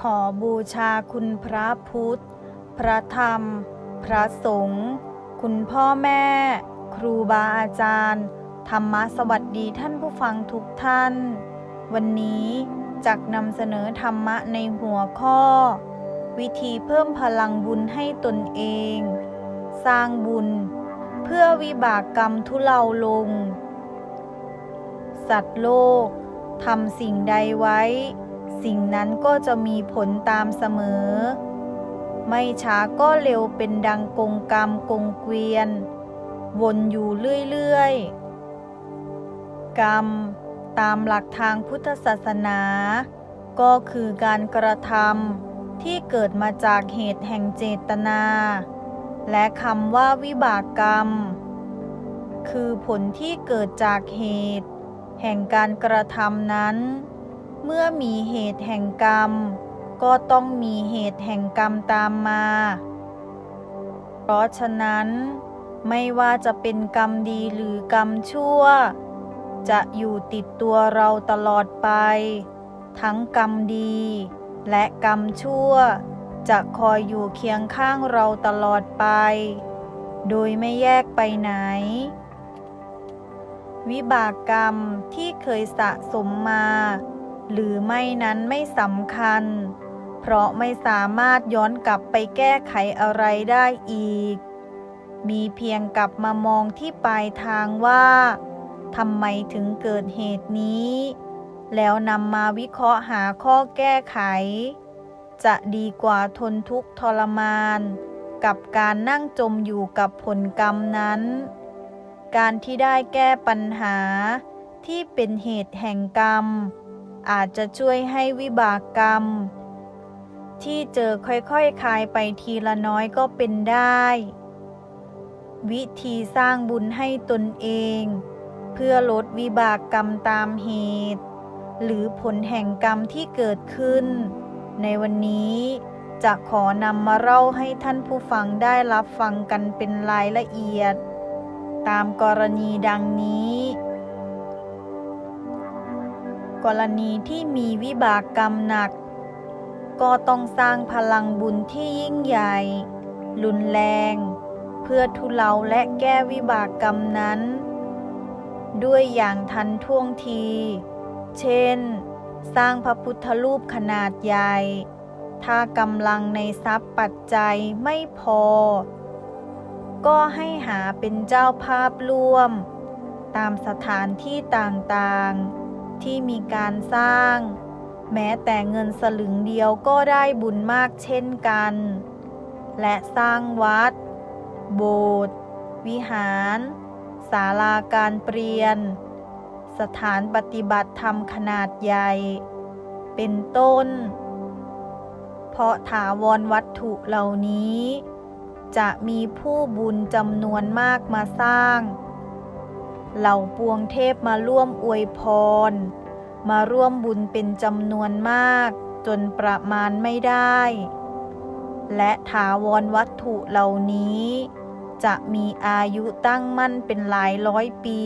ขอบูชาคุณพระพุทธ พระธรรม พระสงฆ์ คุณพ่อแม่ ครูบาอาจารย์ ธรรมะสวัสดีท่านผู้ฟังทุกท่าน วันนี้จักนำเสนอธรรมะในหัวข้อ วิธีเพิ่มพลังบุญให้ตนเอง สร้างบุญ เพื่อวิบากกรรมทุเลาลง สัตว์โลกทำสิ่งใดไว้ สิ่งนั้นก็จะมีผลตามเสมอ ไม่ช้าก็เร็วเป็นดังกงกรรมกงเกวียน วนอยู่เรื่อยๆ กรรม ตามหลักทางพุทธศาสนา ก็คือการกระทำที่เกิดมาจากเหตุแห่งเจตนา และคำว่าวิบากกรรม คือผลที่เกิดจากเหตุ แห่งการกระทำนั้น เมื่อมีเหตุแห่งกรรม ก็ต้องมีเหตุแห่งกรรมตามมา เพราะฉะนั้นไม่ว่าจะเป็นกรรมดีหรือกรรมชั่ว จะอยู่ติดตัวเราตลอดไป ทั้งกรรมดี และกรรมชั่ว จะคอยอยู่เคียงข้างเราตลอดไป โดยไม่แยกไปไหน วิบากกรรมที่เคยสะสมมา หรือไม่นั้นไม่สำคัญ เพราะไม่สามารถย้อนกลับไปแก้ไขอะไรได้อีก มีเพียงกลับมามองที่ปลายทางว่าทำไมถึงเกิดเหตุนี้ แล้วนำมาวิเคราะห์หาข้อแก้ไข จะดีกว่าทนทุกข์ทรมาน กับการนั่งจมอยู่กับผลกรรมนั้น การที่ได้แก้ปัญหาที่เป็นเหตุแห่งกรรม อาจจะช่วยให้วิบากกรรม ที่เจอค่อยๆคลายไปทีละน้อยก็เป็นได้ วิธีสร้างบุญให้ตนเอง เพื่อลดวิบากกรรมตามเหตุ หรือผลแห่งกรรมที่เกิดขึ้น ในวันนี้จะขอนำมาเล่าให้ท่านผู้ฟังได้รับฟังกันเป็นรายละเอียด ตามกรณีดังนี้ กรณีที่มีวิบากกรรมหนัก ก็ต้องสร้างพลังบุญที่ยิ่งใหญ่ รุนแรง เพื่อทุเลาและแก้วิบากกรรมนั้น ด้วยอย่างทันท่วงที เช่น สร้างพระพุทธรูปขนาดใหญ่ ถ้ากำลังในทรัพย์ปัจจัยไม่พอ ก็ให้หาเป็นเจ้าภาพร่วม ตามสถานที่ต่างๆ ที่มีการสร้าง แม้แต่เงินสลึงเดียวก็ได้บุญมากเช่นกัน และสร้างวัด โบสถ์วิหารศาลาการเปลี่ยน สถานปฏิบัติธรรมขนาดใหญ่ เป็นต้น เพราะถาวรวัตถุเหล่านี้ จะมีผู้บุญจำนวนมากมาสร้าง เหล่าปวงเทพมาร่วมอวยพร มาร่วมบุญเป็นจำนวนมาก จนประมาณไม่ได้ และถาวรวัตถุเหล่านี้ จะมีอายุตั้งมั่นเป็นหลายร้อยปี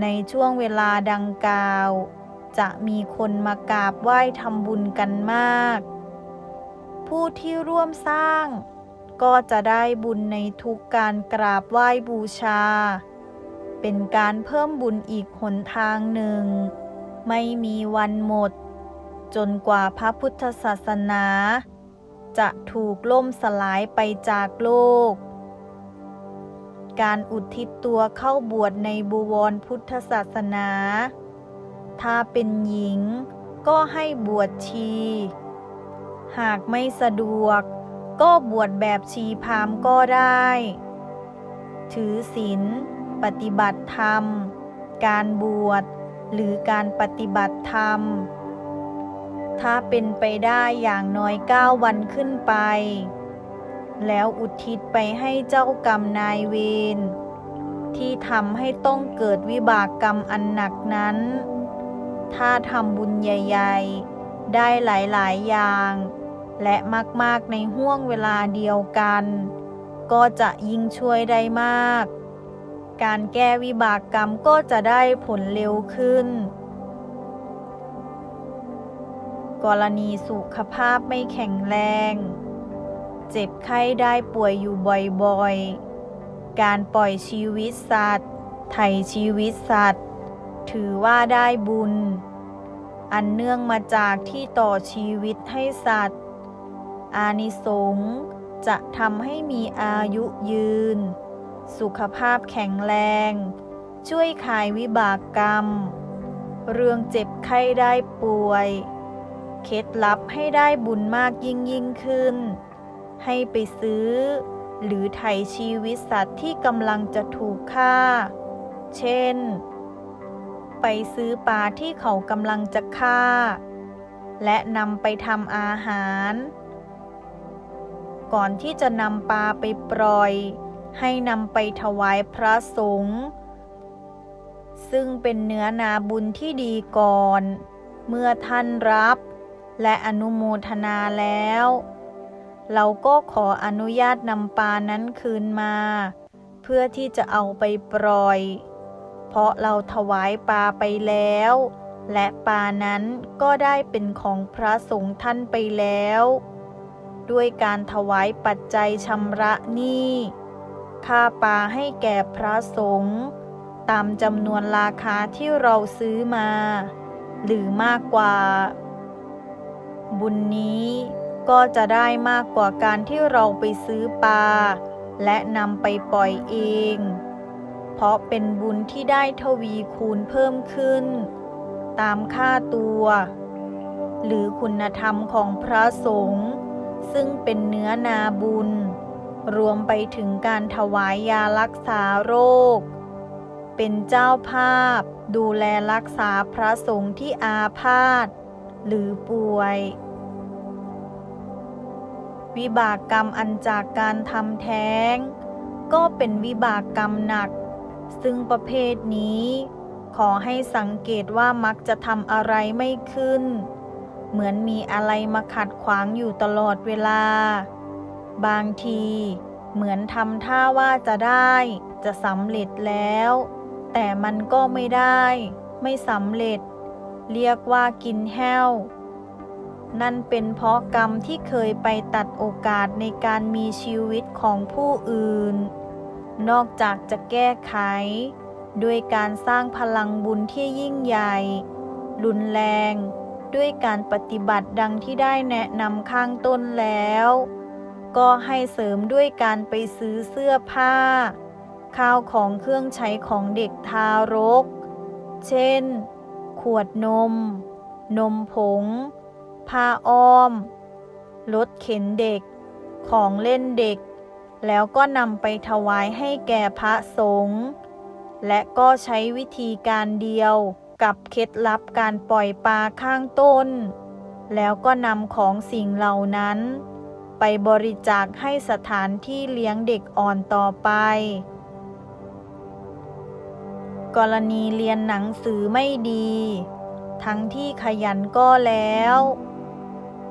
ในช่วงเวลาดังกล่าว จะมีคนมากราบไหว้ทำบุญกันมาก ผู้ที่ร่วมสร้าง ก็จะได้บุญในทุกการกราบไหว้บูชา เป็นการเพิ่มบุญอีกหนทางหนึ่ง ไม่มีวันหมด จนกว่าพระพุทธศาสนา จะถูกล่มสลายไปจากโลก การอุทิศตัวเข้าบวชในบุวรพุทธศาสนา ถ้าเป็นหญิงก็ให้บวชชี หากไม่สะดวก ก็บวชแบบชีพามก็ได้ ถือศีล ปฏิบัติธรรม การบวช หรือการปฏิบัติธรรม ถ้าเป็นไปได้อย่างน้อยเก้าวันขึ้นไป แล้วอุทิศไปให้เจ้ากรรมนายเวรที่ทำให้ต้องเกิดวิบากกรรมอันหนักนั้น ถ้าทำบุญใหญ่ ๆ ได้หลาย ๆ อย่าง และมาก ๆ ในห่วงเวลาเดียวกัน ก็จะยิ่งช่วยได้มาก การแก้วิบากกรรมก็จะได้ผลเร็วขึ้น กรณีสุขภาพไม่แข็งแรง เจ็บไข้ได้ป่วยอยู่บ่อยๆ การปล่อยชีวิตสัตว์ ไถ่ชีวิตสัตว์ ถือว่าได้บุญ อันเนื่องมาจากที่ต่อชีวิตให้สัตว์ อานิสงส์จะทำให้มีอายุยืน สุขภาพแข็งแรง ช่วยขายวิบากกรรม เรื่องเจ็บไข้ได้ป่วย เคล็ดลับให้ได้บุญมากยิ่งยิ่งขึ้น ให้ไปซื้อ หรือไถ่ชีวิตสัตว์ที่กำลังจะถูกฆ่า เช่น ไปซื้อปลาที่เขากำลังจะฆ่า และนำไปทำอาหาร ก่อนที่จะนำปลาไปปล่อย ให้นำไปถวายพระสงฆ์ซึ่งเป็นเนื้อนาบุญที่ดีก่อน เมื่อท่านรับ และอนุโมทนาแล้ว เราก็ขออนุญาตนำปลานั้นคืนมา เพื่อที่จะเอาไปปล่อย เพราะเราถวายปลาไปแล้ว และปลานั้นก็ได้เป็นของพระสงฆ์ท่านไปแล้ว ด้วยการถวายปัจจัยชำระหนี้ ค่าปลาให้แก่พระสงฆ์ตามจำนวนราคาที่เราซื้อมา หรือมากกว่า บุญนี้ก็จะได้มากกว่าการที่เราไปซื้อปลา และนำไปปล่อยเอง เพราะเป็นบุญที่ได้ทวีคูณเพิ่มขึ้น ตามค่าตัว หรือคุณธรรมของพระสงฆ์ซึ่งเป็นเนื้อนาบุญ รวมไปถึงการถวายยารักษาโรค เป็นเจ้าภาพ ดูแลรักษาพระสงฆ์ที่อาพาธหรือป่วย วิบากกรรมอันจากการทำแท้ง ก็เป็นวิบากกรรมหนัก ซึ่งประเภทนี้ ขอให้สังเกตว่ามักจะทำอะไรไม่ขึ้น เหมือนมีอะไรมาขัดขวางอยู่ตลอดเวลา บางทีเหมือนทำท่าว่าจะได้จะสำเร็จแล้ว แต่มันก็ไม่ได้ ไม่สำเร็จ เรียกว่ากินแห้ว นั่นเป็นเพราะกรรมที่เคยไปตัดโอกาสในการมีชีวิตของผู้อื่น นอกจากจะแก้ไข ด้วยการสร้างพลังบุญที่ยิ่งใหญ่ รุนแรง ด้วยการปฏิบัติดังที่ได้แนะนำข้างต้นแล้ว ก็ให้เสริมด้วยการไปซื้อเสื้อผ้า ข้าวของเครื่องใช้ของเด็กทารก เช่น ขวดนม นมผง ผ้าอ้อม รถเข็นเด็ก ของเล่นเด็ก แล้วก็นำไปถวายให้แก่พระสงฆ์ และก็ใช้วิธีการเดียวกับเคล็ดลับการปล่อยปลาข้างต้น แล้วก็นำของสิ่งเหล่านั้น ไปบริจาคให้สถานที่เลี้ยงเด็กอ่อนต่อไป กรณีเรียนหนังสือไม่ดี ทั้งที่ขยันก็แล้ว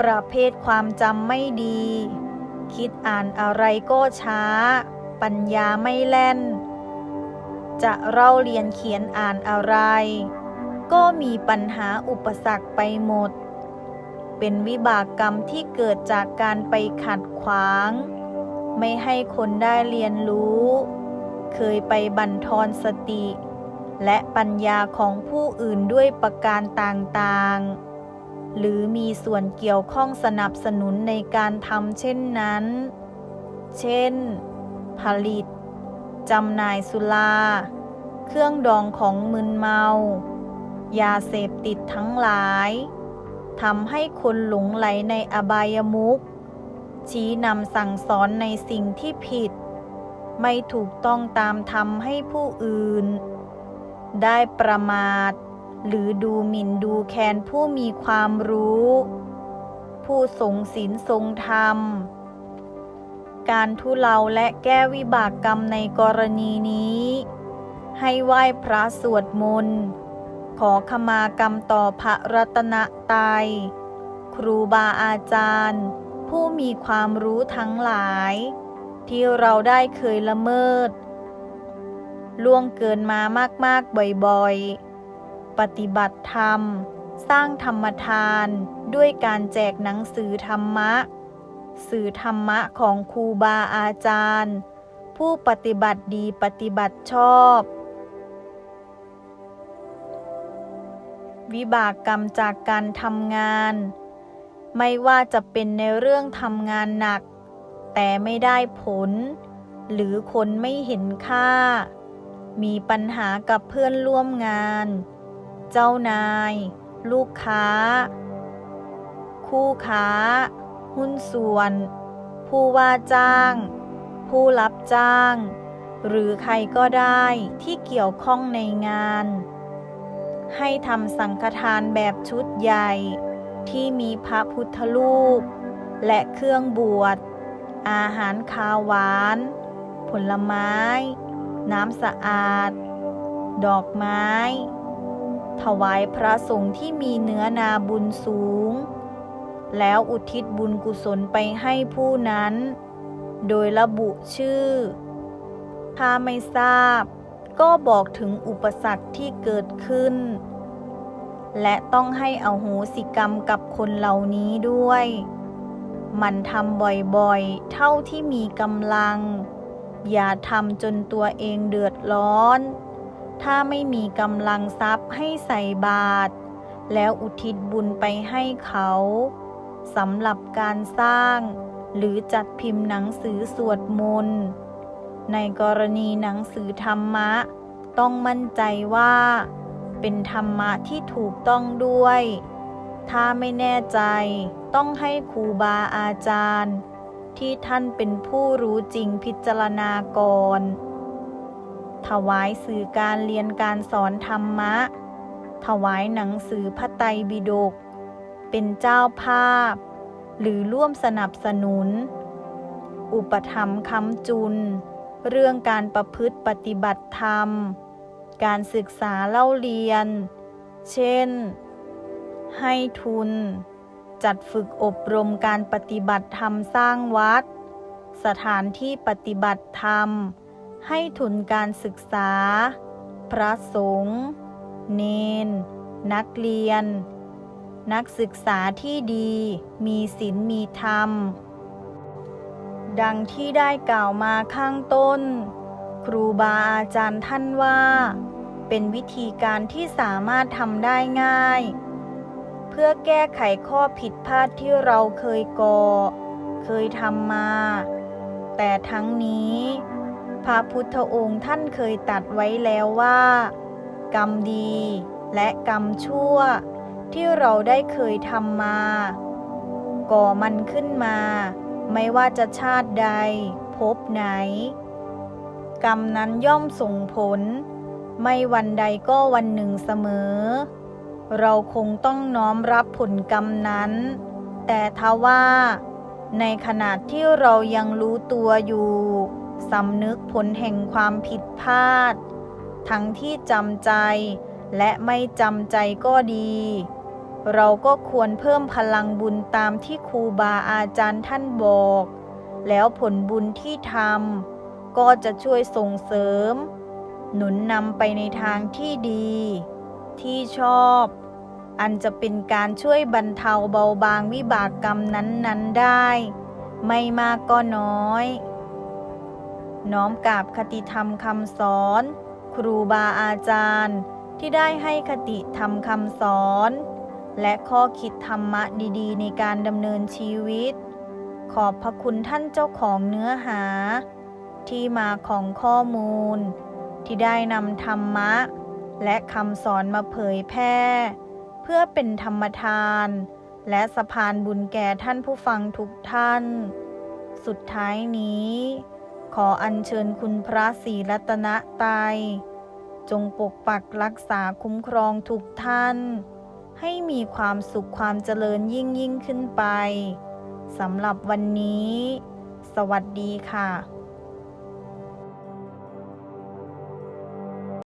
ประเภทความจำไม่ดี คิดอ่านอะไรก็ช้า ปัญญาไม่แล่น จะเล่าเรียนเขียนอ่านอะไร ก็มีปัญหาอุปสรรคไปหมด เป็นวิบากกรรมที่เกิดจากการไปขัดขวาง ไม่ให้คนได้เรียนรู้ เคยไปบั่นทอนสติ และปัญญาของผู้อื่นด้วยประการต่างๆ หรือมีส่วนเกี่ยวข้องสนับสนุนในการทำเช่นนั้น เช่น ผลิตจำหน่ายสุราเครื่องดองของมึนเมา ยาเสพติดทั้งหลาย ทำให้คนหลงไหลในอบายมุขชี้นำสั่งสอนในสิ่งที่ผิด ไม่ถูกต้องตามธรรมให้ผู้อื่น ได้ประมาท หรือดูหมิ่นดูแคลนผู้มีความรู้ ผู้ทรงศีลทรงธรรม การทุเลาและแก้วิบากกรรมในกรณีนี้ ให้ไหว้พระสวดมนต์ ขอขมากรรมต่อพระรัตนตรัยครูบาอาจารย์ ผู้มีความรู้ทั้งหลาย ที่เราได้เคยละเมิด ล่วงเกินมามากๆบ่อยๆ ปฏิบัติธรรม สร้างธรรมทานด้วยการแจกหนังสือธรรมะ สื่อธรรมะของครูบาอาจารย์ ผู้ปฏิบัติดีปฏิบัติชอบ วิบากกรรมจากการทำงาน ไม่ว่าจะเป็นในเรื่องทำงานหนัก แต่ไม่ได้ผล หรือคนไม่เห็นค่า มีปัญหากับเพื่อนร่วมงาน เจ้านาย ลูกค้า คู่ค้า หุ้นส่วน ผู้ว่าจ้าง ผู้รับจ้าง หรือใครก็ได้ที่เกี่ยวข้องในงาน ให้ทำสังฆทานแบบชุดใหญ่ ที่มีพระพุทธรูป และเครื่องบวช อาหารคาวหวาน ผลไม้ น้ำสะอาด ดอกไม้ ถวายพระสงฆ์ที่มีเนื้อนาบุญสูง แล้วอุทิศบุญกุศลไปให้ผู้นั้น โดยระบุชื่อ ถ้าไม่ทราบ ก็บอกถึงอุปสรรคที่เกิดขึ้น และต้องให้อโหสิกรรมกับคนเหล่านี้ด้วย มันทำบ่อยๆ เท่าที่มีกำลัง อย่าทำจนตัวเองเดือดร้อน ถ้าไม่มีกำลังทรัพย์ให้ใส่บาตรแล้วอุทิศบุญไปให้เขาสำหรับการสร้าง หรือจัดพิมพ์หนังสือสวดมนต์ ในกรณีหนังสือธรรมะ ต้องมั่นใจว่า เป็นธรรมะที่ถูกต้องด้วย ถ้าไม่แน่ใจต้องให้ครูบาอาจารย์ ที่ท่านเป็นผู้รู้จริงพิจารณาก่อนถวายสื่อการเรียนการสอนธรรมะ ถวายหนังสือพระไตรปิฎก เป็นเจ้าภาพ หรือร่วมสนับสนุน อุปถัมคำจุน เรื่องการประพฤติปฏิบัติธรรม การศึกษาเล่าเรียน เช่น ให้ทุน จัดฝึกอบรมการปฏิบัติธรรมสร้างวัด สถานที่ปฏิบัติธรรม ให้ทุนการศึกษา พระสงฆ์เนน นักเรียน นักศึกษาที่ดี มีศีลมีธรรม ดังที่ได้กล่าวมาข้างต้น ครูบาอาจารย์ท่านว่า เป็นวิธีการที่สามารถทำได้ง่าย เพื่อแก้ไขข้อผิดพลาดที่เราเคยก่อ เคยทำมา แต่ทั้งนี้ พระพุทธองค์ท่านเคยตัดไว้แล้วว่า กรรมดีและกรรมชั่ว ที่เราได้เคยทำมา ก่อมันขึ้นมา ไม่ว่าจะชาติใดพบไหน กรรมนั้นย่อมส่งผล ไม่วันใดก็วันหนึ่งเสมอ เราคงต้องน้อมรับผลกรรมนั้น แต่ทว่า ในขณะที่เรายังรู้ตัวอยู่สำนึกผลแห่งความผิดพลาด ทั้งที่จำใจและไม่จำใจก็ดี เราก็ควรเพิ่มพลังบุญตามที่ครูบาอาจารย์ท่านบอก แล้วผลบุญที่ทำก็จะช่วยส่งเสริม หนุนนำไปในทางที่ดี ที่ชอบ อันจะเป็นการช่วยบรรเทาเบาบางวิบากกรรมนั้นๆได้ ไม่มากก็น้อย น้อมกราบคติธรรมคำสอน ครูบาอาจารย์ ที่ได้ให้คติธรรมคำสอน และข้อคิดธรรมะดีๆ ในการดำเนินชีวิต ขอบพระคุณท่านเจ้าของเนื้อหา ที่มาของข้อมูล ที่ได้นำธรรมะ และคำสอนมาเผยแพร่ เพื่อเป็นธรรมทาน และสะพานบุญแก่ท่านผู้ฟังทุกท่าน สุดท้ายนี้ ขออัญเชิญคุณพระศรีรัตนตรัยจงปกปักรักษาคุ้มครองทุกท่าน ให้มีความสุขความเจริญยิ่งยิ่งขึ้นไปสำหรับวันนี้ สวัสดีค่ะ